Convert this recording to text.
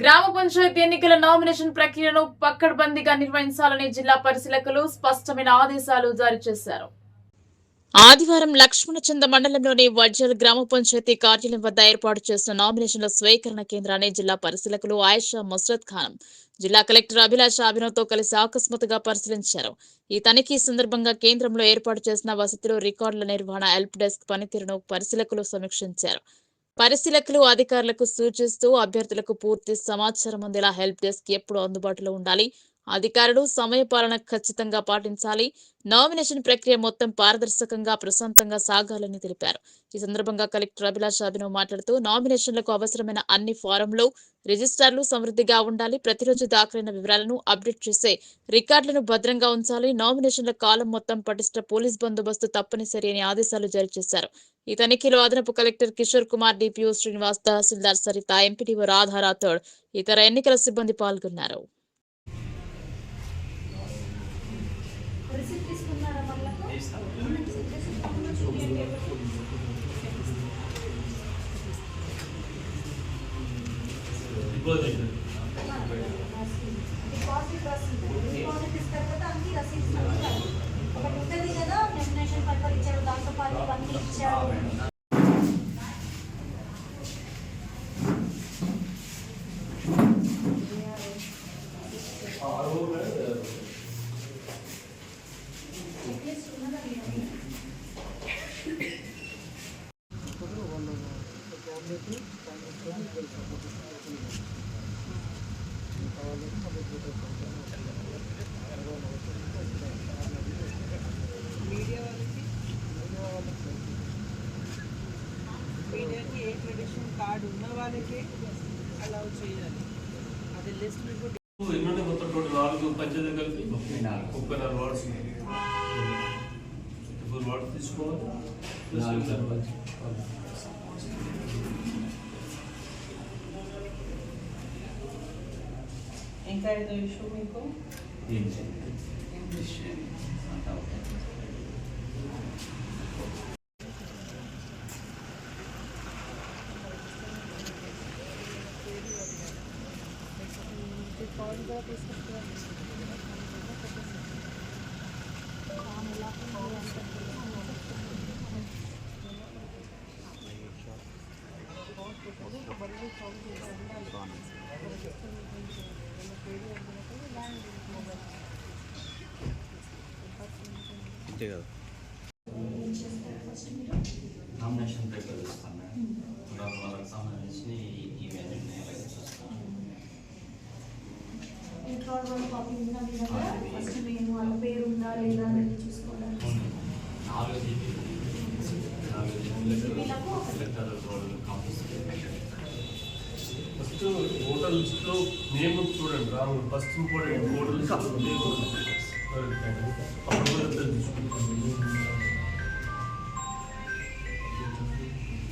గ్రామ పంచాయతీ ఎన్నికల నామినేషన్ ప్రక్రియను పక్కడ్బందీగా నిర్వహించాలని జిల్లా పరిశీలకులు స్పష్టమైన ఆదేశాలు జారీ చేశారు. ఆదివారం లక్ష్మణచంద మండలంలోని వడ్జల్ గ్రామ పంచాయతీ కార్యాలయం వద్ద ఏర్పాటు చేసిన నామినేషన్ల స్వీకరణ కేంద్రాన్ని జిల్లా పరిశీలకులు ఆయేషా ముస్రత్ ఖానం జిల్లా కలెక్టర్ అభిలాష్ అభినవ్తో కలిసి అకస్మాత్తుగా పరిశీలించారు. ఈ తనిఖీ సందర్భంగా కేంద్రంలో ఏర్పాటు చేసిన వసతిలో రికార్డుల నిర్వహణ హెల్ప్ డెస్క్ పనితీరును పరిశీలకులు సమీక్షించారు. పరిశీలకులు అధికారులకు సూచిస్తూ అభ్యర్థులకు పూర్తి సమాచారం అందేలా హెల్ప్ డెస్క్ ఎప్పుడు అందుబాటులో ఉండాలి. అధికారులు సమయపాలన ఖచ్చితంగా పాటించాలి. నామినేషన్ ప్రక్రియ మొత్తం పారదర్శకంగా ప్రశాంతంగా సాగాలని తెలిపారు. ఈ సందర్భంగా కలెక్టర్ అభిలాష్ అభినవ్ మాట్లాడుతూ నామినేషన్లకు అవసరమైన అన్ని ఫారంలు రిజిస్టార్లు సమృద్ధిగా ఉండాలి. ప్రతిరోజు దాఖలైన వివరాలను అప్డేట్ చేసే రికార్డులను భద్రంగా ఉంచాలి. నామినేషన్ల కాలం మొత్తం పటిష్ట పోలీస్ బందోబస్తు తప్పనిసరి అని ఆదేశాలు జారీ చేశారు. ఈ తనిఖీలో అదనపు కలెక్టర్ కిషోర్ కుమార్ డిపిఓ శ్రీనివాస్ తహసీల్దార్ సరిత ఎంపీడీఓ రాధా రాథోడ్ ఇతర ఎన్నికల సిబ్బంది పాల్గొన్నారు. రిసిప్ట్ తీసుకున్నారా మళ్ళా డిపాజిట్. రసీదు. డిపాజిట్ ఇస్తారు కదా అన్ని ఇవ్వాలి ఒకటి ఉంటుంది కదా డెస్టినేషన్ పర్పల్ ఇచ్చారు దాంతో పాటు ఇచ్చారు. మీడియాకి ఏ ట్రెడిషన్ కార్డు ఉన్న వాళ్ళకే అలౌ చేయాలి అది లిస్ట్ మీకు ఎన్నుంటే మొత్తం టోటల్ నాలుగు పంచాయతీ కలిపి ముప్పై నాలుగు వార్డ్స్ ఇప్పుడు వార్డ్స్ తీసుకోవాలి ఇంకా ఏదో ఇష్యూ మీకు అంతే కదా. ఫస్ట్ నామినేషన్ పేపర్ మేడం వాళ్ళకి సంబంధించి చూస్తాను. నాలుగు జీబీ నాలుగు జీబీ లెటర్ రోల్ కాంపిస్ ఓటర్ లిస్ట్లో నేమ్ చూడండి Ramu first important voter list name